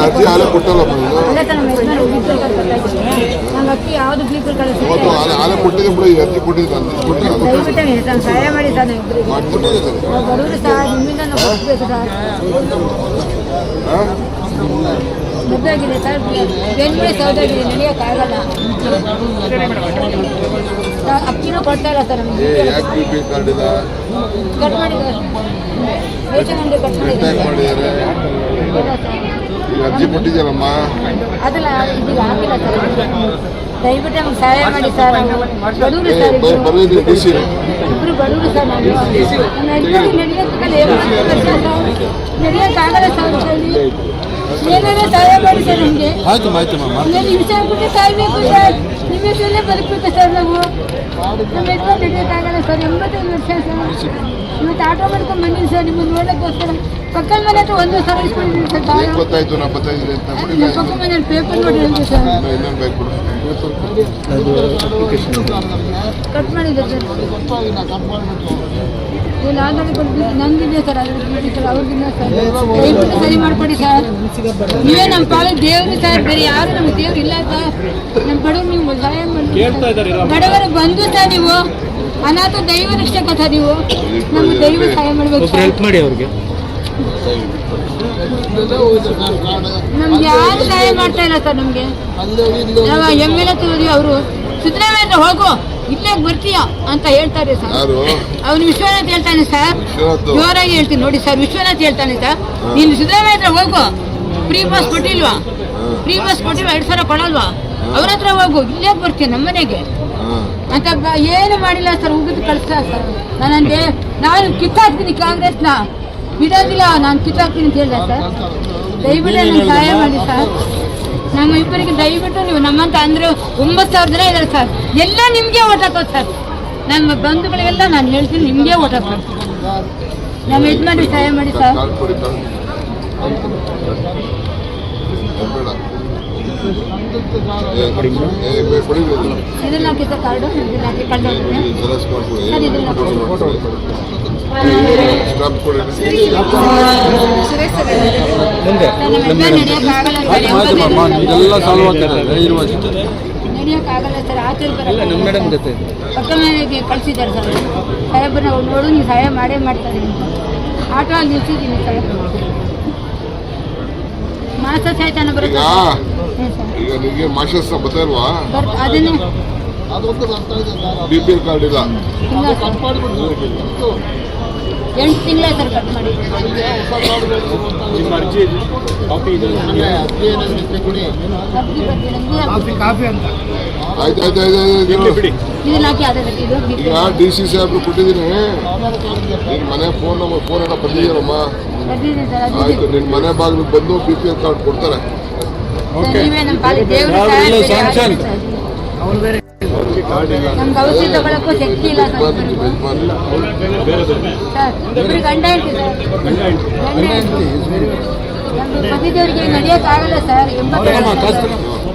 ಅರ್ಜಿ ಹಾಲೆ ಕಟ್ಟಾಗಿದೆ ನಂಗೆ ಅಕ್ಕಿ ಯಾವುದು ಅವತ್ತು ಕಳಿಸಿಲ್ಲ ಹಾಲೆ ಕೊಟ್ಟಿದ್ದೆ ಬಿಡು ಈ ನಾನು ಸಹಾಯ ಮಾಡಿ ಸರ್ ನಾವು ಇಬ್ಬರಿಗೆ ನಾನು ನಾವು ಬಡವರು ಸರ್ ನಿಮ್ಮಿಂದ ನಾವು ಸರ್ ಹಾಂ ಮದ್ದಾಗಿದೆ ಸರ್ ಬೆನ್ಮೂಳೆ ಸೌದಾಗಿದೆ ನಡೆಯೋಕ್ಕಾಗಲ್ಲ ಕೊಡ್ತಾ ಇಲ್ಲ ಸರ್ ನಮಗೆ. ಕಟ್ ಮಾಡಿದ್ದಾರೆ. ರೇಷನ್ ಅಂಗಡಿ ಕಟ್ ಮಾಡಿದ್ದಾರೆ. ಕೊಟ್ಟಿದ್ದೀರಮ್ಮ? ಅದಲ್ಲ ಇದೀಗ ಹಾಕಿಲ್ಲ ಸರ್. ದಯವಿಟ್ಟು ನಮ್ಗೆ ಸಹಾಯ ಮಾಡಿ ಸರ್. ಬಡವರು ಸರ್ ಬರ್ ಇಬ್ರು. ಬರೋದು ಡಿ ಸಿ ಇಬ್ರು ಬಡವರು ಸರ್ ನಾವು. ನಡೆಯೋಕ್ಕಾಗಲ್ಲ ಸರ್. ಏನಾದ್ರು ಸಹಾಯ ಮಾಡಿ ಸರ್ ನಮಗೆ. ಆಯ್ತು ಆಯ್ತು ಮ್ಯಾಮ್ ವಿಷಯ ಬಿಟ್ಟು ಕಾಯ್ಬೇಕು ಸರ್. ನಿಮ್ಮ ಬದುಕುತ್ತೆ ಸರ್ ನಾವು. ನಮ್ಮ ಹೆಸರು ನಡೆಯೋಕ್ಕಾಗಲ್ಲ ಸರ್ ಎಂಬತ್ತೈದು ವರ್ಷ ಸರ್. ಇವತ್ತು ಆಟೋ ಮಾಡ್ಕೊಂಡು ಬಂದಿನಿ ಸರ್ ನಿಮ್ಮನ್ನು ನೋಡೋಕ್ಕೋಸ್ಕರ ಪಕ್ಕದ ಮನೆ ಹತ್ರ ಒಂದು ಸಾವಿರ ಇಸ್ಕೊಂಡಿದ್ದೀನಿ ಸರ್ ಹೇಗೆ ಗೊತ್ತಾಯ್ತು ನಾ ಅಂತ ನಮ್ಮ ಪಕ್ಕದ ಮನೇಲಿ ಪೇಪರ್ ನೋಡಿ ಹೇಳಿದೆ ಸರ್. ಇನ್ನೊಂದು ಬೇಕು? ಕಟ್ ಮಾಡಿದ್ದೆ ಸರ್. ನಂದಿದೆ ಸರ್ ಅದ್ರ ಬಿಡಿ ಸರ್. ಮಾಡಿಕೊಡಿ ಸರ್. ನೀವೇ ನಮ್ಮ ಪಾಲು ದೇವರು ಸರ್ ಬೇರೆ ಯಾರು ನಮ್ಗೆ ದೇವ್ರು ಇಲ್ಲ ಸರ್ ನಮ್ಮ ಬಡವರು ನೀವು ಸಹಾಯ ಮಾಡಿ ಬಡವರು ಬಂದು ಸರ್ ನೀವು. ಅನಾಥ ದೈವ ರಕ್ಷಕ ಸರ್ ನೀವು. ನಮ್ಗೆ ದೈವ ಸಹಾಯ ಮಾಡ್ಬೇಕು ಹೆಲ್ಪ್ ಮಾಡಿ ಅವ್ರಿಗೆ. ನಮ್ಗೆ ಯಾರು ಸಹಾಯ ಮಾಡ್ತಾ ಇಲ್ಲ ಸರ್ ನಮ್ಗೆ. ನಾವು ಎಂ ಎಲ್ ಎ ತಗೋದಿ ಅವರು. ಸಿದ್ದರಾಮಯ್ಯ ಹೋಗು. ಇಲ್ಲೇ ಬರ್ತೀಯ ಅಂತ ಹೇಳ್ತಾರೆ ಸರ್. ಅವನು ವಿಶ್ವನಾಥ್ ಹೇಳ್ತಾನೆ ಸರ್. ಜೋರಾಗಿ ಹೇಳ್ತೀನಿ ನೋಡಿ ಸರ್ ವಿಶ್ವನಾಥ್ ಹೇಳ್ತಾನೆ ಸರ್. ನೀನು ಸಿದ್ದರಾಮಯ್ಯ ಹತ್ರ ಹೋಗು. ಫ್ರೀ ಬಸ್ ಕೊಟ್ಟಿಲ್ವಾ? ಫ್ರೀ ಬಸ್ ಕೊಟ್ಟಿಲ್ವಾ? ಎರಡು ಸಾವಿರ ಕೊಡಲ್ವಾ? ಅವ್ರ ಹತ್ರ ಹೋಗು. ಇಲ್ಲೇ ಬರ್ತೀನಿ ನಮ್ಮ ಮನೆಗೆ. ಅಂತ ಏನು ಮಾಡಿಲ್ಲ ಸರ್ ಉಗಿದು ಕಳಿಸ್ತಾ ಸರ್. ನಾನಂದೆ ನಾನು ಕಿತ್ತಾಕ್ತೀನಿ ಕಾಂಗ್ರೆಸ್ನ. ಬಿಡೋದಿಲ್ಲ ನಾನು ಕಿತ್ತಾಕ್ತೀನಿ ಅಂತ ಹೇಳಿದೆ ಸರ್. ದಯವಿಟ್ಟು ನನಗೆ ಸಹಾಯ ಮಾಡಿ ಸರ್. ನಮ್ಮ ಇಬ್ಬರಿಗೆ ದಯವಿಟ್ಟು ನೀವು ನಮ್ಮಂತ ಅಂದ್ರೆ ಒಂಬತ್ತು ಸಾವಿರ ಜನ ಇದ್ದಾರೆ ಸರ್. ಎಲ್ಲ ನಿಮಗೆ ಓಟ್ ಹಾಕೋದು ಸರ್. ನಮ್ಮ ಬಂಧುಗಳಿಗೆಲ್ಲ ನಾನು ಹೇಳ್ತೀನಿ ನಿಮಗೆ ಓಟ್ ಹಾಕೋದು ನಮ್ಮ ಯಜಮಾನ್ರಿಗೆ ಸಹಾಯ ಮಾಡಿ ಸರ್. ಕೊಡಿ ಕೊಡಿ. ಇದನ್ನ ಹಾಕಿ ಸರ್ ಕಾರ್ಡು ಇದನ್ನ ಹಾಕಿ. ಇದು ಮಾಡ್ಕೊಡಿ ಸರ್, ಇದೆಲ್ಲ ಸಾಲ್ವ್ ಆಗ್ತದೆ ಇರುವ ಸಿಗ್ತದೆ ನಡೆಯೋಕ್ಕಾಗಲ್ಲ ಸರ್ ಬರಲ್ಲ ನಮ್ಮ ಮೇಡಮ್ ಜೊತೆ ಪಕ್ಕ ಮನೆಗೆ ಕಳಿಸಿದ್ದಾರೆ ಸರ್ ಸಾಹೇಬ್ರ ನಾವು ನೋಡು ನೀವು ಸಹಾಯ ಮಾಡೇ ಮಾಡ್ತಾರೆ ಅಂತ ಆಟೋ ಅಲ್ಲಿ ನಿಲ್ಸಿದ್ದೀನಿ ಸರ್. ಮಾಸ ಸಹಿತನ ಬರುತ್ತೆ ಸರ್ ಈಗ ನಿಮಗೆ ಮಾಸ್ಟರ್ಸ್ ಬರ್ತಾ ಇಲ್ವಾ ಬರ್ ಅದನ್ನೇ ಬಿ ಪಿ ಎಲ್ ಕಾರ್ಡ್ ಇಲ್ಲ ಎಂಟು ತಿಂಗಳೇ ಸರ್ ಕಟ್ ಮಾಡಿ ನಿಮ್ಮ ಅರ್ಜಿ ಕಾಪಿ ಇದೆ? ಅರ್ಜಿ ಕಾಫಿ ಅಂತ. ಆಯ್ತು ಆಯ್ತು ಆಯ್ತು ಆಯ್ತು ಬಿಡಿ ಈಗ ಡಿ ಸಿ ಸಾಹೇಬ್ರು ಕೊಟ್ಟಿದ್ದೀನಿ. ನಿನ್ನ ಮನೆ ಫೋನ್ ನಂಬರ್ ಫೋನ್ ಎಲ್ಲ ಬಂದಿದ್ದೀರಮ್ಮ ಆಯ್ತು ನಿನ್ನ ಮನೆ ಬಾಗಿಲಿಗೆ ಬಂದು ಬಿ ಪಿ ಎಲ್ ಕಾರ್ಡ್ ಕೊಡ್ತಾರೆ. ಸರ್, ನಮ್ಗೆ ಔಷಧಿ ತಗೊಳಕ್ಕೂ ಶಕ್ತಿ ಇಲ್ಲ ಸರ್ ಇಬ್ಬರು ಗಂಡ ಹೆಂಡತಿ ಸರ್. ಗಂಡ ಹೆಂಡತಿ. ನಮ್ದು ಪತಿದೇವರಿಗೆ ನಡೆಯೋಕ್ಕಾಗಲ್ಲ ಸರ್. ಎಂಬತ್ತು